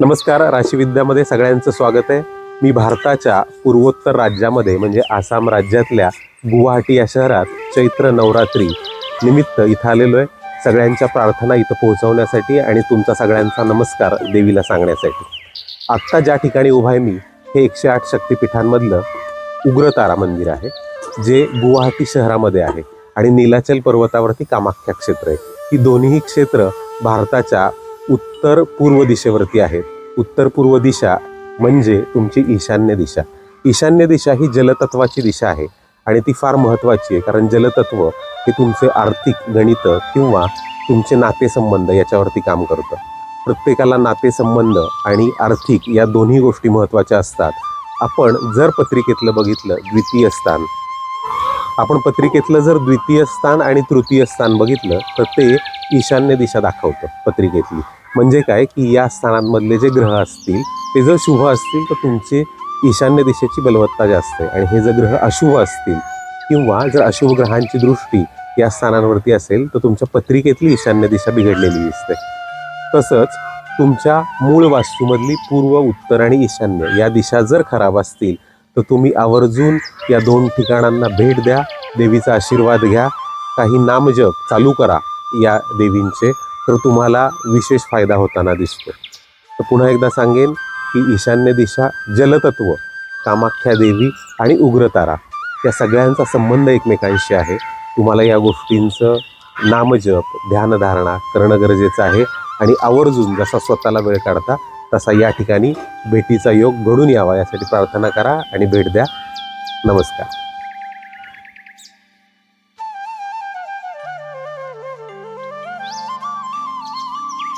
नमस्कार राशीविद्यामध्ये सगळ्यांचं स्वागत आहे. मी भारताच्या पूर्वोत्तर राज्यामध्ये म्हणजे आसाम राज्यातल्या गुवाहाटी या शहरात चैत्र नवरात्री निमित्त इथं आलेलो आहे. सगळ्यांच्या प्रार्थना इथं पोहोचवण्यासाठी आणि तुमचा सगळ्यांचा नमस्कार देवीला सांगण्यासाठी. आत्ता ज्या ठिकाणी उभा आहे मी हे एकशे आठ शक्तिपीठांमधलं उग्रतारा मंदिर आहे जे गुवाहाटी शहरामध्ये आहे आणि नीलाचल पर्वतावरती कामाख्या क्षेत्र आहे. ही दोन्ही क्षेत्र भारताच्या उत्तर पूर्व दिशेवरती आहेत. उत्तर पूर्व दिशा म्हणजे तुमची ईशान्य दिशा. ईशान्य दिशा ही जलतत्वाची दिशा आहे आणि ती फार महत्त्वाची आहे कारण जलतत्व हे तुमचे आर्थिक गणित किंवा तुमचे नातेसंबंध याच्यावरती काम करतं. प्रत्येकाला नातेसंबंध आणि आर्थिक या दोन्ही गोष्टी महत्त्वाच्या असतात. आपण जर पत्रिकेतलं बघितलं द्वितीय स्थान आपण पत्रिकेतलं जर द्वितीय स्थान आणि तृतीय स्थान बघितलं तर ते ईशान्य दिशा दाखवतं पत्रिकेतली. म्हणजे काय की या स्थानांमधले जे ग्रह असतील ते जर शुभ असतील तर तुमची ईशान्य दिशेची बलवत्ता जास्त आहे. आणि हे जर ग्रह अशुभ असतील किंवा जर अशुभ ग्रहांची दृष्टी या स्थानांवरती असेल तर तुमच्या पत्रिकेतली ईशान्य दिशा बिघडलेली दिसते. तसंच तुमच्या मूळ वास्तूमधली पूर्व उत्तर आणि ईशान्य या दिशा जर खराब असतील तर तुम्ही आवर्जून या दोन ठिकाणांना भेट द्या देवीचा आशीर्वाद घ्या काही नामजप चालू करा या देवींचे तर तुम्हाला विशेष फायदा होताना दिसतो तर पुन्हा एकदा सांगेन की ईशान्य दिशा जलतत्व कामाख्या देवी आणि उग्रतारा या सगळ्यांचा संबंध एकमेकांशी आहे. तुम्हाला या गोष्टींचं नामजप ध्यानधारणा करणं गरजेचं आहे आणि आवर्जून जसा स्वतःला वेळ काढता तसा या ठिकाणी भेटीचा योग घडून यावा यासाठी प्रार्थना करा आणि भेट द्या. नमस्कार.